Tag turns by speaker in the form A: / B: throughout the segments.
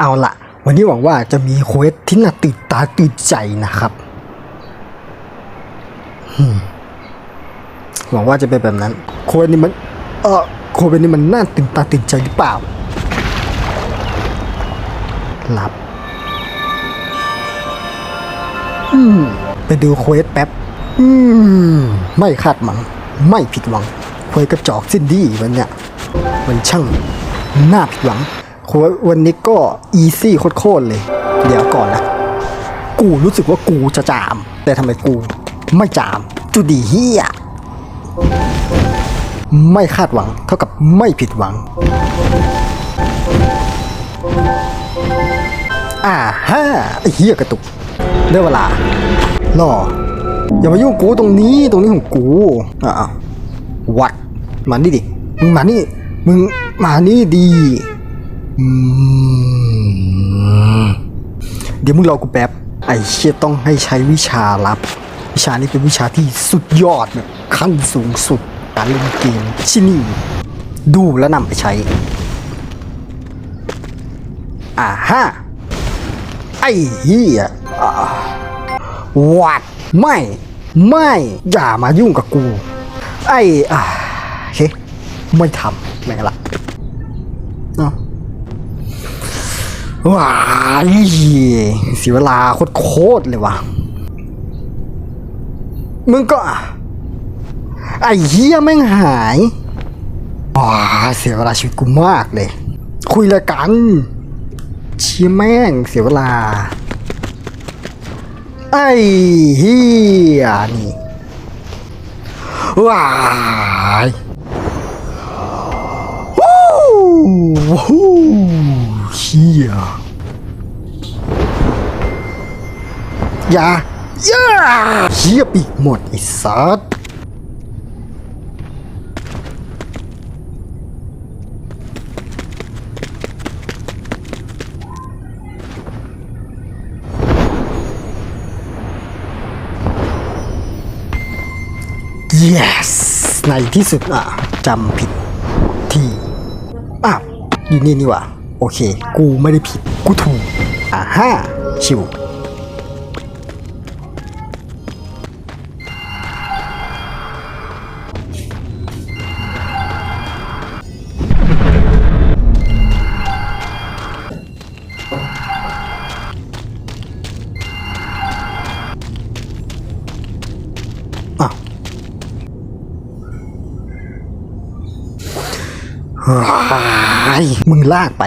A: เอาละวันนี้หวังว่าจะมีเควสที่น่าตื่นตาตื่นใจนะครับหวังว่าจะเป็นแบบนั้นเควสนี้มัน เออเควสนี้มันน่าตื่นตาตื่นใจหรือเปล่าหลับ อืม ไปดูเควสแป๊บ อืม ไม่คาดหวัง ไม่ผิดหวังเควสกระจอกสิ้นดีวันเนี้ยมันช่างน่าผิดหวัง วสวันนี้ก็อีซี่โคตรเลย เดี๋ยวก่อนนะ กูรู้สึกว่ากูจะจาม แต่ทำไมกูไม่จาม จุดีเฮียไม่คาดหวังเท่ากับไม่ผิดหวัง อ่าฮ่าไอเฮียกระตุกได้เวลาล่ออย่ามายุ่งกูตรงนี้ตรงนี้ของกูอ่าวัดมานี่ดิมึงมานี่มึงมานี่ดี เดี๋ยวมึงรอกูแป๊บ ไอ้เชี่ยต้องให้ใช้วิชาลับ วิชานี้เป็นวิชาที่สุดยอดแบบขั้นสูงสุดการเล่นเกมที่นี่ ดูแล้วนำไปใช้ อ่าฮะไอ้เหี้ยวัดไม่ ไม่ อย่ามายุ่งกับกู ไอ้อ่าโอเคไม่ทำแม่งละ ว้ายเสียเวลาโคตรเลยวะมึงก็ ไอ้เหี้ยแม่งหายว้าเสียเวลาชีวิตกูมากเลย คุยอะไรกันเชี่ยแม่งเสียเวลา ไอ้เฮียนี่ว้ายวู้วู้เฮีย อย่าอย่าเฮียปีกหมดไอ้สัส yes ในที่สุดอะจำผิดที่อ้าวอยู่นี่นี่ว่าโอเค กูไม่ได้ผิด กูถูกอ่าฮ่าชิว มึงลากไป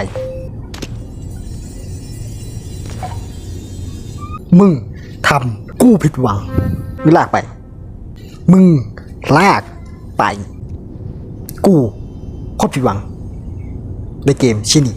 A: มึงทำกูผิดหวัง มึงลากไป มึงลากไป กูโคตรผิดหวัง ในเกมชินี้